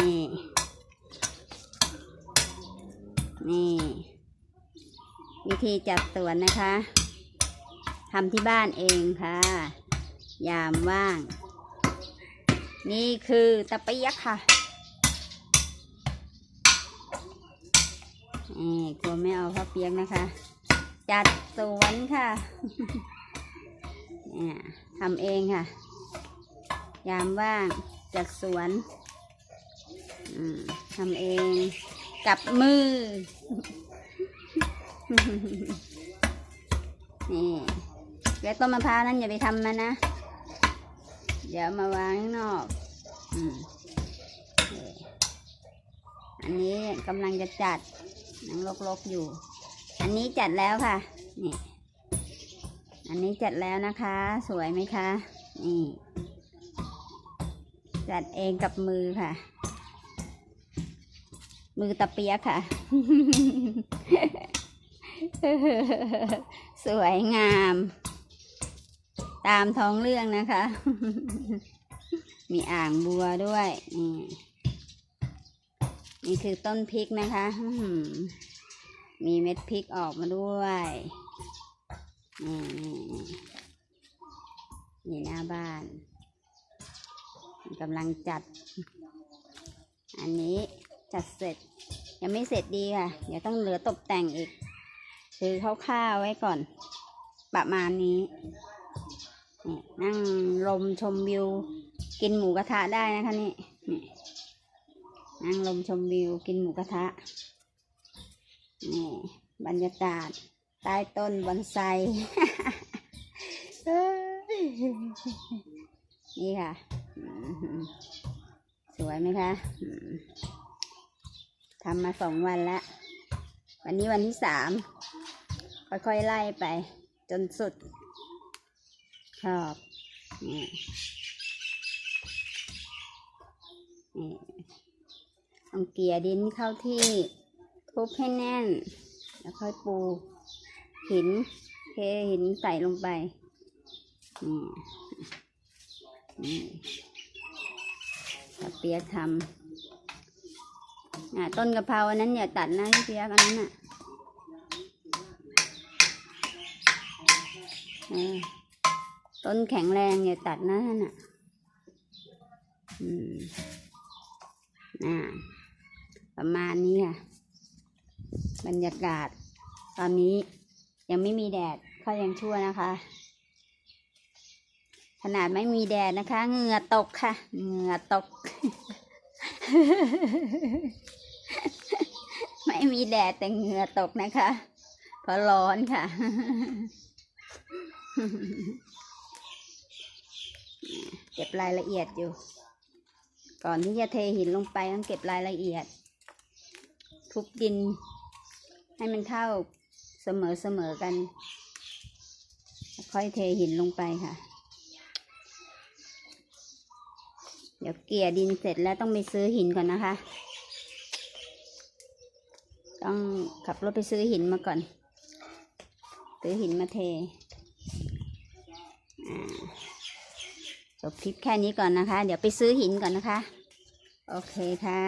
นี่ นี่ วิธีจัดสวนนะคะทำที่บ้านเองค่ะ ยามว่าง นี่คือตะเปียกค่ะนี่กลัวไม่เอาข้าวเปียกนะคะ จัดสวนค่ะเนี่ยทำเองค่ะ ยามว่างจัดสวน ทำเองกับมือ นี่แล้วต้นมะพร้าวนั้นอย่าไปทำมันนะ เดี๋ยวมาวางข้างนอกอันนี้กำลังจะจัดนังลกๆอยู่ อันนี้จัดแล้วค่ะ นี่ อันนี้จัดแล้วนะคะ สวยไหมคะ นี่ จัดเองกับมือค่ะ มือตะเปียกค่ะ สวยงาม ตามท้องเรื่องนะคะ มีอ่างบัวด้วยนี่นี่คือต้นพริกนะคะ มีเม็ดพริกออกมาด้วยนี่นี่หน้าบ้านกำลังจัด อันนี้จัดเสร็จ ยังไม่เสร็จดีค่ะ เดี๋ยวต้องเหลือตกแต่งอีก คือคร่าวๆไว้ก่อน ประมาณนี้นี่นั่งลมชมวิว กินหมูกระทะได้นะคะนี่นี่นั่งลมชมวิว กินหมูกระทะนี่บรรยากาศ ใต้ต้นบอนไซนี่ค่ะ สวยไหมคะ ทำมาสองวันแล้ว วันนี้วันที่สาม ค่อยๆไล่ไป จนสุดขอบนี่นี่ต้องเกลี่ยดินเข้าที่ทุบให้แน่น แล้วค่อยปู หินเทหินใส่ลงไปนี่นี่ตะเปียกทำ ต้นกะเพราอันนั้นอย่าตัดนะพี่เปียกอันนั้นอะต้นแข็งแรงอย่าตัดนะนั่นน่ะอืมน่าประมาณนี้ค่ะ บรรยากาศ ตอนนี้ยังไม่มีแดดก็ยังชั่วนะคะ ขนาดไม่มีแดดนะคะ เหงื่อตกค่ะ เหงื่อตก ไม่มีแดดแต่เหงื่อตกนะคะเพราะร้อนค่ะ เก็บรายละเอียดอยู่ ก่อนที่จะเทหินลงไปต้องเก็บรายละเอียด ทุบดิน ให้มันเท่าเสมอเสมอกัน ค่อยเทหินลงไปค่ะ เดี๋ยวเกลี่ยดินเสร็จแล้วต้องไปซื้อหินก่อนนะคะ ต้องขับรถไปซื้อหินมาก่อน ซื้อหินมาเทอ่าจบคลิปแค่นี้ก่อนนะคะ เดี๋ยวไปซื้อหินก่อนนะคะ โอเคค่ะ